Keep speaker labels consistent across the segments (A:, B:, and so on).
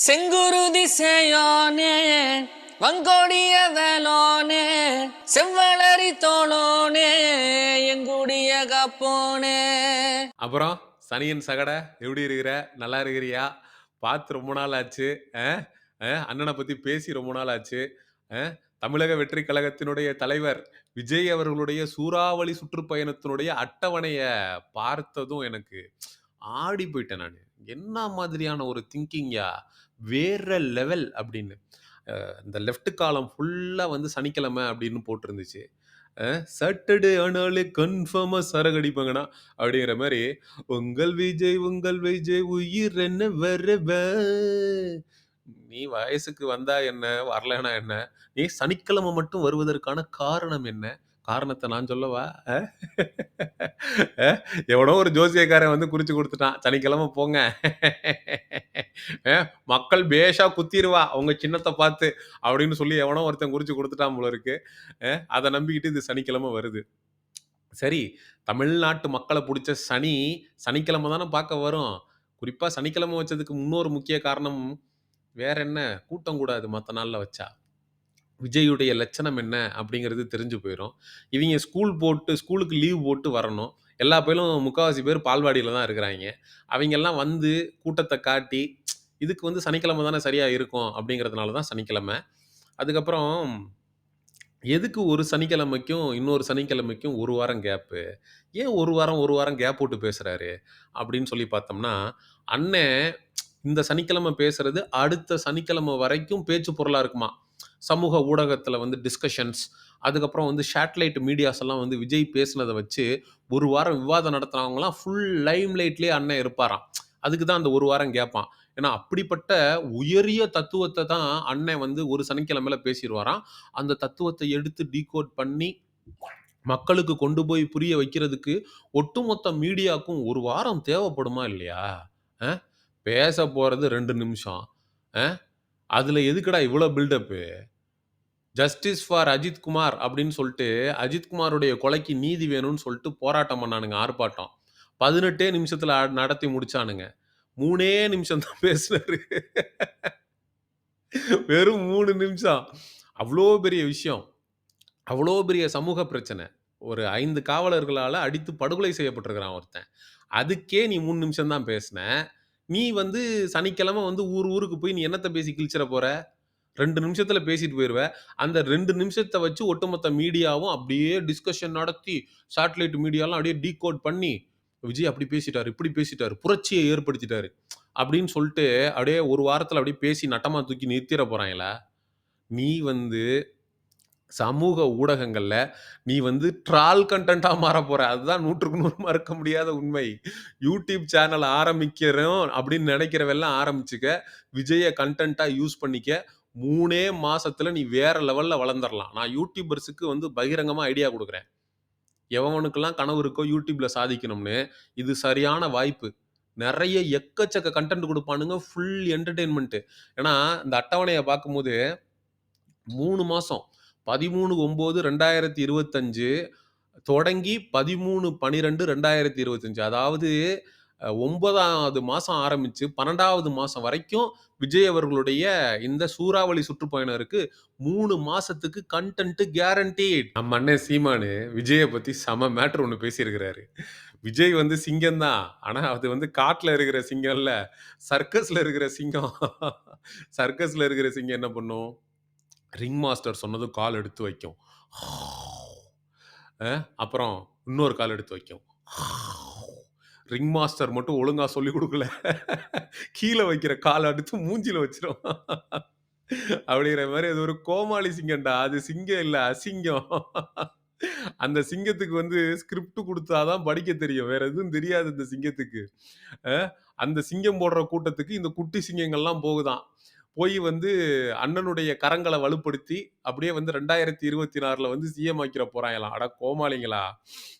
A: செங்குரு திசையோனே வங்கோடிய வேலோனே செவ்வளரி தோளோனே எங்குடிய கப்போனே.
B: அப்புறம் சனியன் சகட எப்படி இருக்கிற நல்லா இருக்கிறியா? பார்த்து ரொம்ப நாள் ஆச்சு அண்ணனை பத்தி பேசி ரொம்ப நாள் ஆச்சு தமிழக வெற்றி கழகத்தினுடைய தலைவர் விஜய் அவர்களுடைய சூறாவளி சுற்றுப்பயணத்தினுடைய அட்டவணையை பார்த்ததும் எனக்கு ஆடி போயிட்டேன் நான். என்ன மாதிரியான ஒரு திங்கிங்யா வேற லெவல் அப்படின்னு. இந்த லெஃப்ட் காலம் ஃபுல்லாக வந்து சனிக்கிழமை அப்படின்னு போட்டிருந்துச்சு. சாட்டர்டே ஆனாலே கன்ஃபார்மாக சரகடிப்பாங்கண்ணா அப்படிங்கிற மாதிரி உங்கள் விஜய் உங்கள் விஜய் உயிர் என்ன வரவ? நீ வயசுக்கு வந்தா என்ன? வரலனா என்ன? நீ சனிக்கிழமை மட்டும் வருவதற்கான காரணம் என்ன? காரணத்தை நான் சொல்லவா? எவனோ ஒரு ஜோசியக்காரன் வந்து குறிச்சு கொடுத்துட்டான். சனிக்கிழமை போங்க. மக்கள் பேஷா குத்திடுவா அவங்க சின்னத்தை பார்த்து அப்படின்னு சொல்லி எவனோ ஒருத்தன் குறிச்சு கொடுத்துட்டான் போல இருக்கு. அதை நம்பிக்கிட்டு இது சனிக்கிழமை வருது. சரி தமிழ்நாட்டு மக்களை பிடிச்ச சனி சனிக்கிழமை தானே பார்க்க வரும். குறிப்பாக சனிக்கிழமை வச்சதுக்கு இன்னொரு முக்கிய காரணம் வேற என்ன? கூட்டம் கூடாது மற்ற நாளில் வச்சா. விஜயுடைய லட்சணம் என்ன அப்படிங்கிறது தெரிஞ்சு போயிடும் இவங்க ஸ்கூல் போட்டு ஸ்கூலுக்கு லீவ் போட்டு வரணும். எல்லா பேரும் முக்கால்வாசி பேர் பால்வாடியில் தான் இருக்கிறாங்க. அவங்கெல்லாம் வந்து கூட்டத்தை காட்டி இதுக்கு வந்து சனிக்கிழமை தானே சரியாக இருக்கும் அப்படிங்கிறதுனால தான் சனிக்கிழமை. அதுக்கப்புறம் எதுக்கு ஒரு சனிக்கிழமைக்கும் இன்னொரு சனிக்கிழமைக்கும் ஒரு வாரம் கேப்பு ஏன் ஒரு வாரம் ஒரு வாரம் கேப் போட்டு பேசுகிறாரு அப்படின்னு சொல்லி பார்த்தோம்னா அண்ணன் இந்த சனிக்கிழமை பேசுறது அடுத்த சனிக்கிழமை வரைக்கும் பேச்சு பொருளாக இருக்குமா? சமூக ஊடகத்தில் வந்து டிஸ்கஷன்ஸ் அதுக்கப்புறம் வந்து சேட்டலைட் மீடியாஸ் எல்லாம் வந்து விஜய் பேசுனதை வச்சு ஒரு வாரம் விவாதம் நடத்துனவங்களாம் ஃபுல் லைம் லைட்லேயே அண்ணன் இருப்பாராம். அதுக்கு தான் அந்த ஒரு வாரம் கேட்பான் ஏன்னா அப்படிப்பட்ட உயரிய தத்துவத்தை தான் அண்ணன் வந்து ஒரு சனிக்கிழமையில பேசிடுவாராம். அந்த தத்துவத்தை எடுத்து டீகோட் பண்ணி மக்களுக்கு கொண்டு போய் புரிய வைக்கிறதுக்கு ஒட்டுமொத்த மீடியாவுக்கும் ஒரு வாரம் தேவைப்படுமா இல்லையா? பேச போகிறது ரெண்டு நிமிஷம். ஆ அதில் எதுக்குடா இவ்வளோ buildup justice for Ajith Kumar அப்படின்னு சொல்லிட்டு அஜித்குமாருடைய கொலைக்கு நீதி வேணும்னு சொல்லிட்டு போராட்டம் பண்ணானுங்க ஆர்ப்பாட்டம். பதினெட்டே நிமிஷத்தில் நடத்தி முடிச்சானுங்க. மூணே நிமிஷம் தான் பேசினாரு. வெறும் மூணு நிமிஷம். அவ்வளோ பெரிய விஷயம். அவ்வளோ பெரிய சமூக பிரச்சனை. ஒரு ஐந்து காவலர்களால் அடித்து படுகொலை செய்யப்பட்டிருக்கிறான் ஒருத்தன். அதுக்கே நீ மூணு நிமிஷம் தான் பேசின. நீ வந்து சனிக்கிழமை வந்து ஊர் ஊருக்கு போய் நீ என்னத்தை பேசி கிழிச்சிட போற? ரெண்டு நிமிஷத்துல பேசிட்டு போயிருவ. அந்த ரெண்டு நிமிஷத்தை வச்சு ஒட்டுமொத்த மீடியாவும் அப்படியே டிஸ்கஷன் நடத்தி சேட்டலைட் மீடியாலாம் அப்படியே டீகோட் பண்ணி விஜய் அப்படி பேசிட்டாரு இப்படி பேசிட்டாரு புரட்சியை ஏற்படுத்திட்டாரு அப்படின்னு சொல்லிட்டு அப்படியே ஒரு வாரத்துல அப்படியே பேசி நட்டமா தூக்கி நிறுத்திட போறாங்களா நீ வந்து சமூக ஊடகங்கள்ல நீ வந்து ட்ரால் கண்டென்ட்டா மாற போற. அதுதான் நூற்றுக்கு நூறு மறுக்க முடியாத உண்மை. யூடியூப் சேனல் ஆரம்பிக்கிறோம் அப்படின்னு நினைக்கிறவெல்லாம் ஆரம்பிச்சுக்க விஜய கண்டென்ட்டா யூஸ் பண்ணிக்க மூணே மாசத்துல நீ வேற லெவல்ல வளர்ந்துடலாம் நான் யூடியூபர்ஸுக்கு வந்து பகிரங்கமா ஐடியா கொடுக்குறேன். எவனுக்கெல்லாம் கனவு இருக்கோ யூடியூப்ல சாதிக்கணும்னு இது சரியான வாய்ப்பு. நிறைய எக்கச்சக்க கண்டென்ட் கொடுப்பானுங்க ஃபுல் என்டர்டெயின்மெண்ட் ஏன்னா இந்த அட்டவணையை பார்க்கும்போது மூணு மாசம் பதிமூணு ஒம்பது ரெண்டாயிரத்தி இருபத்தஞ்சு தொடங்கி பதிமூணு பனிரெண்டு ரெண்டாயிரத்தி இருபத்தஞ்சு. அதாவது ஒன்பதாவது மாதம் ஆரம்பித்து பன்னெண்டாவது மாதம் வரைக்கும் விஜய் அவர்களுடைய இந்த சூறாவளி சுற்றுப்பயணம் இருக்கு மூணு மாசத்துக்கு கண்டென்ட் கேரண்டி நம்ம அண்ணன் சீமானு விஜயை பற்றி செம மேட்ரு ஒன்று பேசியிருக்கிறாரு. விஜய் வந்து சிங்கம் தான் ஆனால் அது வந்து காட்டில் இருக்கிற சிங்கம் இல்லை சர்க்கஸில் இருக்கிற சிங்கம். சர்க்கஸில் இருக்கிற சிங்கம் என்ன பண்ணும்? ரிங் மாஸ்டர் சொன்னதும் கால் எடுத்து வைக்கும். அப்புறம் இன்னொரு கால் எடுத்து வைக்கும். ரிங் மாஸ்டர் மட்டும் ஒழுங்கா சொல்லி கொடுக்கல. கீழே வைக்கிற கால் எடுத்து மூஞ்சில வச்சிரும். அப்படிங்கிற மாதிரி அது ஒரு கோமாளி சிங்கம்டா. அது சிங்கம் இல்லை அசிங்கம். அந்த சிங்கத்துக்கு வந்து ஸ்கிரிப்ட் கொடுத்தாதான் படிக்க தெரியும். வேற எதுவும் தெரியாது இந்த சிங்கத்துக்கு. அந்த சிங்கம் போடுற கூட்டத்துக்கு இந்த குட்டி சிங்கங்கள்லாம் போகுதாம் போய் வந்து அண்ணனுடைய கரங்களை வலுப்படுத்தி அப்படியே வந்து ரெண்டாயிரத்தி இருபத்தி நாலுல வந்து சிஎம் ஆக்கிற போறாங்களாம் அட கோமாளிங்களா?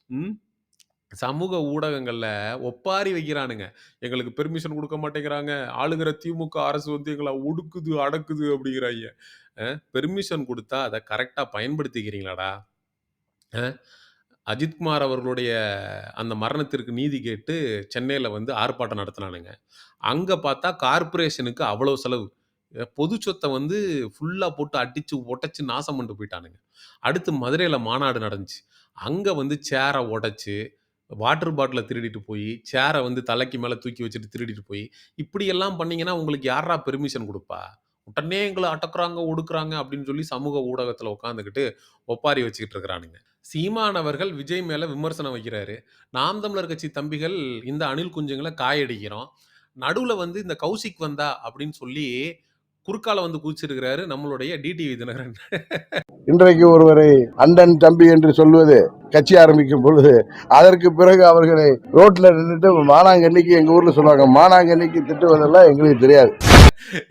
B: ம்? சமூக ஊடகங்களில் ஒப்பாரி வைக்கிறானுங்க. எங்களுக்கு பெர்மிஷன் கொடுக்க மாட்டேங்கிறாங்க. ஆளுங்கிற திமுக அரசு வந்து எங்களை ஒடுக்குது அடக்குது அப்படிங்கிறாங்க பெர்மிஷன் கொடுத்தா அதை கரெக்டாக பயன்படுத்திக்கிறீங்களாடா? அஜித்குமார் அவர்களுடைய அந்த மரணத்திற்கு நீதி கேட்டு சென்னையில் வந்து ஆர்ப்பாட்டம் நடத்தினானுங்க. அங்கே பார்த்தா கார்ப்பரேஷனுக்கு அவ்வளோ செலவு. பொது சொத்தை வந்து ஃபுல்லாக போட்டு அடிச்சு, உடைச்சு நாசம் பண்ணிட்டு போயிட்டானுங்க. அடுத்து மதுரையில் மாநாடு நடந்துச்சு. அங்கே வந்து சேரை உடச்சி வாட்டர் பாட்டிலை திருடிட்டு போய் சேரை வந்து தலைக்கு மேலே தூக்கி வச்சுட்டு திருடிட்டு போய் இப்படியெல்லாம் பண்ணிங்கன்னா உங்களுக்கு யாரா பெர்மிஷன் கொடுப்பா உடனே எங்களை அட்டக்குறாங்க ஒடுக்குறாங்க அப்படின்னு சொல்லி சமூக ஊடகத்தில் உட்காந்துக்கிட்டு ஒப்பாரி வச்சுக்கிட்டு இருக்கிறானுங்க. சீமானவர்கள் விஜய் மேலே விமர்சனம் வைக்கிறாரு. நாம் தமிழர் கட்சி தம்பிகள் இந்த அணில் குஞ்சுங்களை காயடிக்கிறோம். நடுவில் வந்து இந்த கௌசிக் வந்தா அப்படின்னு சொல்லி குறுக்கால வந்து குதிச்சிருக்கிறாரு நம்மளுடைய டிடிவி தினகரன்.
C: இன்றைக்கு ஒருவரை அண்ணன் தம்பி என்று சொல்வது கட்சி ஆரம்பிக்கும் பொழுது அதற்கு பிறகு அவர்களை ரோட்ல நின்றுட்டு மானாங்கண்ணிக்கு எங்க ஊர்ல சொல்லுவாங்க மானாங்கண்ணிக்கு திட்டுவதெல்லாம் எங்களுக்கு தெரியாது.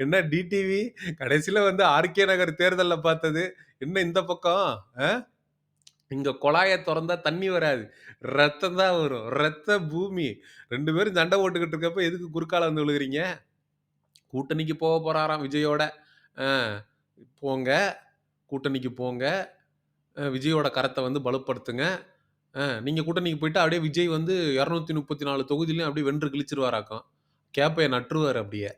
B: என்ன டிடிவி கடைசியில வந்து ஆர்கே நகர் தேர்தல்ல பார்த்தது. என்ன இந்த பக்கம்? இங்க குழாய திறந்தா தண்ணி வராது. ரத்தம் தான் வரும். ரத்த பூமி. ரெண்டு பேரும் சண்டை போட்டுக்கிட்டு இருக்கப்ப எதுக்கு குறுக்கால வந்து விழுகிறீங்க? கூட்டணிக்கு போக போகிறாராம் விஜயோட. ஆ, போங்க கூட்டணிக்கு போங்க. விஜயோட கரத்தை வந்து பலப்படுத்துங்க. நீங்கள் கூட்டணிக்கு போயிட்டு அப்படியே விஜய் வந்து இரநூத்தி முப்பத்தி நாலு தொகுதியிலையும் அப்படியே வென்று கிழிச்சிருவாராக்கும். கேப்பையை நட்டுருவார் அப்படியே.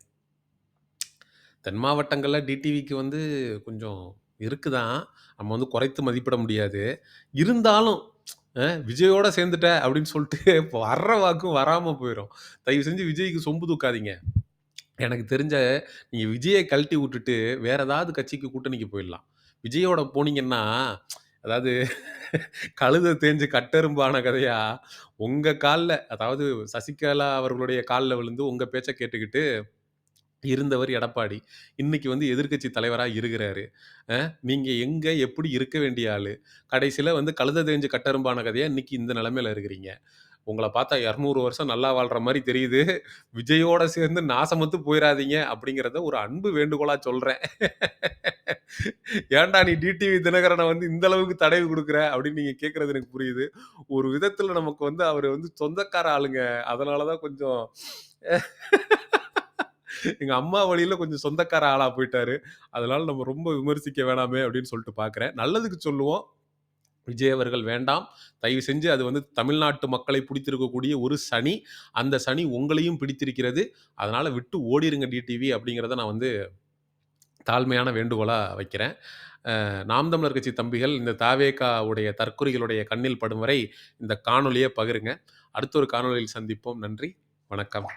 B: தென் மாவட்டங்களில் டிடிவிக்கு வந்து கொஞ்சம் இருக்குதான். நம்ம வந்து குறைத்து மதிப்பிட முடியாது. இருந்தாலும் விஜயோட சேர்ந்துட்ட அப்படின்னு சொல்லிட்டு இப்போ வர்ற வாக்கும் வராமல் போயிடும் தயவு செஞ்சு விஜய்க்கு சொம்பு தூக்காதீங்க. எனக்கு தெரிஞ்ச நீங்க விஜயை கழட்டி விட்டுட்டு வேற ஏதாவது கட்சிக்கு கூட்டணிக்கு போயிடலாம். விஜயோட போனீங்கன்னா அதாவது கழுத தேஞ்சு கட்டெரும்பான கதையா? உங்க கால்ல அதாவது சசிகலா அவர்களுடைய காலில் விழுந்து உங்க பேச்சை கேட்டுக்கிட்டு இருந்தவர் எடப்பாடி. இன்னைக்கு வந்து எதிர்க்கட்சி தலைவரா இருக்கிறாரு. அஹ் நீங்க எங்க எப்படி இருக்க வேண்டிய ஆளு? கடைசியில வந்து கழுத தேஞ்சு கட்டெரும்பான கதையா இன்னைக்கு இந்த நிலைமையில இருக்கிறீங்க. உங்களை பார்த்தா இரநூறு வருஷம் நல்லா வாழ்ற மாதிரி தெரியுது. விஜயோட சேர்ந்து நாசமத்து போயிடாதீங்க அப்படிங்கிறத ஒரு அன்பு வேண்டுகோளாக சொல்கிறேன் ஏன்டா நீ டிடிவி தினகரனை வந்து இந்த அளவுக்கு தடவி கொடுக்குற அப்படின்னு நீங்கள் கேட்குறது எனக்கு புரியுது. ஒரு விதத்தில் நமக்கு வந்து அவர் வந்து சொந்தக்கார ஆளுங்க. அதனாலதான் கொஞ்சம் எங்கள் அம்மா வழியில் கொஞ்சம் சொந்தக்கார ஆளாக போயிட்டாரு. அதனால நம்ம ரொம்ப விமர்சிக்க வேணாமே அப்படின்னு சொல்லிட்டு பார்க்குறேன் நல்லதுக்கு சொல்லுவோம். விஜய் அவர்கள் வேண்டாம். தயவு செஞ்சு அது வந்து தமிழ்நாட்டு மக்களை பிடித்திருக்கக்கூடிய ஒரு சனி. அந்த சனி உங்களையும் பிடித்திருக்கிறது. அதனால் விட்டு ஓடிருங்க டிடிவி அப்படிங்கிறத நான் வந்து தாழ்மையான வேண்டுகோளாக வைக்கிறேன். நாம் தமிழர் கட்சி தம்பிகள் இந்த தாவேகா உடைய தற்கொலைகளுடைய கண்ணில் படும் வரை இந்த காணொலியை பகிருங்க. அடுத்த ஒரு காணொலியில் சந்திப்போம். நன்றி. வணக்கம்.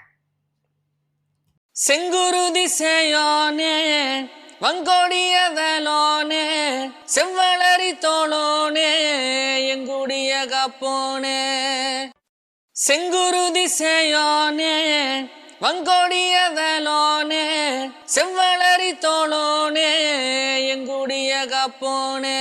A: செங்குருதி சேயோனே வங்கோடிய வேலோனே செவ்வளரி தோளோனே எங்குடிய காப்போனே. செங்குருதி சேயோனே வங்கோடிய வேலோனே செவ்வளரி தோளோனே எங்குடிய காப்போனே.